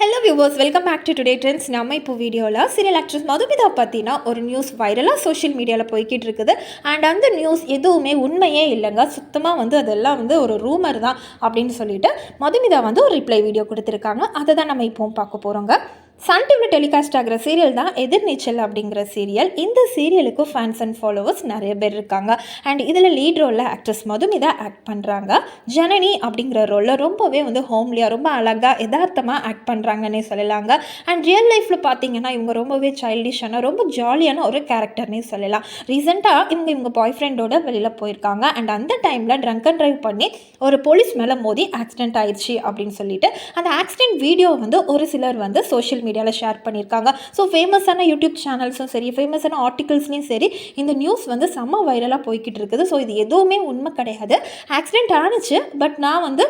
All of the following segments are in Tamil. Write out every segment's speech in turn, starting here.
Hello viewers welcome back to today trends நம்ம இப்போ வீடியோவில் சீரியல் ஆக்ட்ரஸ் மதுமிதா பற்றினா ஒரு நியூஸ் வைரலாக சோஷியல் மீடியாவில் போய்கிட்டு இருக்குது. அண்ட் அந்த நியூஸ் எதுவுமே உண்மையே இல்லைங்க. சுத்தமாக வந்து அதெல்லாம் வந்து ஒரு ரூமர் தான் அப்படின்னு சொல்லிட்டு மதுமிதா வந்து ஒரு ரிப்ளை வீடியோ கொடுத்துருக்காங்க. அதை தான் நம்ம இப்போவும் பார்க்க போகிறோங்க சன் டிவியில் டெலிகாஸ்ட் ஆகிற சீரியல் தான் எதிர்நீச்சல் அப்படிங்கிற சீரியல் இந்த சீரியலுக்கு ஃபேன்ஸ் அண்ட் ஃபாலோவர்ஸ் நிறைய பேர் இருக்காங்க. அண்ட் இதில் லீட் ரோலில் ஆக்ட்ரஸ் மதுமிதா ஆக்ட் பண்ணுறாங்க ஜனனி அப்படிங்கிற ரோலில் ரொம்பவே வந்து ஹோம்லியாக ரொம்ப அழகாக யதார்த்தமாக ஆக்ட் பண்ணுறாங்கன்னே சொல்லலாங்க. அண்ட் ரியல் லைஃப்பில் பார்த்தீங்கன்னா இவங்க ரொம்பவே சைல்டிஷான ரொம்ப ஜாலியான ஒரு கேரக்டர்னே சொல்லலாம். ரீசெண்டாக இவங்க இவங்க பாய் ஃப்ரெண்டோட வெளியில் போயிருக்காங்க. அண்ட் அந்த டைமில் ட்ரங்க் அண்ட் ட்ரைவ் பண்ணி ஒரு போலீஸ் மேலே மோதி ஆக்சிடென்ட் ஆயிடுச்சு அப்படின்னு சொல்லிட்டு அந்த ஆக்சிடென்ட் வீடியோ வந்து ஒரு சிலர் வந்து சோஷியல் மீடியாவில் ஷேர் பண்ணியிருக்காங்க ஸோ ஃபேமஸான யூடியூப் சேனல்ஸும் சரி ஃபேமஸான ஆர்டிகல்ஸ்லையும் சரி இந்த நியூஸ் வந்து செம்ம வைரலாக போய்கிட்டு இருக்குது. ஸோ இது எதுவுமே உண்மை கிடையாது. ஆக்சிடென்ட் ஆனிச்சு பட் நான் வந்து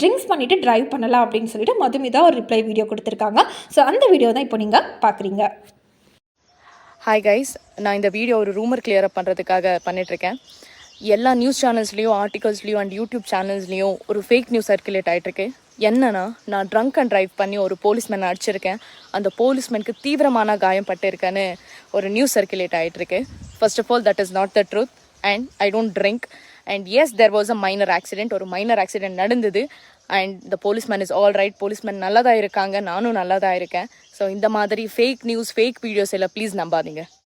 ட்ரிங்க்ஸ் பண்ணிவிட்டு ட்ரைவ் பண்ணலாம் அப்படின்னு சொல்லிட்டு மதுமிதா ஒரு ரிப்ளை வீடியோ கொடுத்துருக்காங்க. ஸோ அந்த வீடியோ தான் இப்போ நீங்கள் பார்க்குறீங்க ஹாய் கைஸ் நான் இந்த வீடியோ ஒரு ரூமர் கிளியர் அப் பண்ணுறதுக்காக பண்ணிகிட்ருக்கேன் எல்லா நியூஸ் சேனல்ஸ்லேயும் ஆர்டிகல்ஸ்லேயும் அண்ட் யூடியூப் சேனல்ஸ்லேயும் ஒரு ஃபேக் நியூஸ் சர்க்குலேட் ஆகிட்டுருக்கு என்னன்னா நான் ட்ரங்க் அண்ட் ட்ரைவ் பண்ணி ஒரு போலீஸ்மேன் அடிச்சிருக்கேன். அந்த போலீஸ்மேனுக்கு தீவிரமான காயம் பட்டிருக்கேன்னு ஒரு நியூஸ் சர்க்குலேட் ஆகிட்டுருக்கு first of all that is not the truth and I don't drink and as there was a minor accident ஒரு மைனர் ஆக்சிடென்ட் நடந்தது. And the policeman is all right policeman நல்லதாக இருக்காங்க. நானும் நல்லா தான் இருக்கேன். ஸோ இந்த மாதிரி ஃபேக் நியூஸ் ஃபேக் வீடியோஸ் எல்லாம் ப்ளீஸ் நம்பாதீங்க.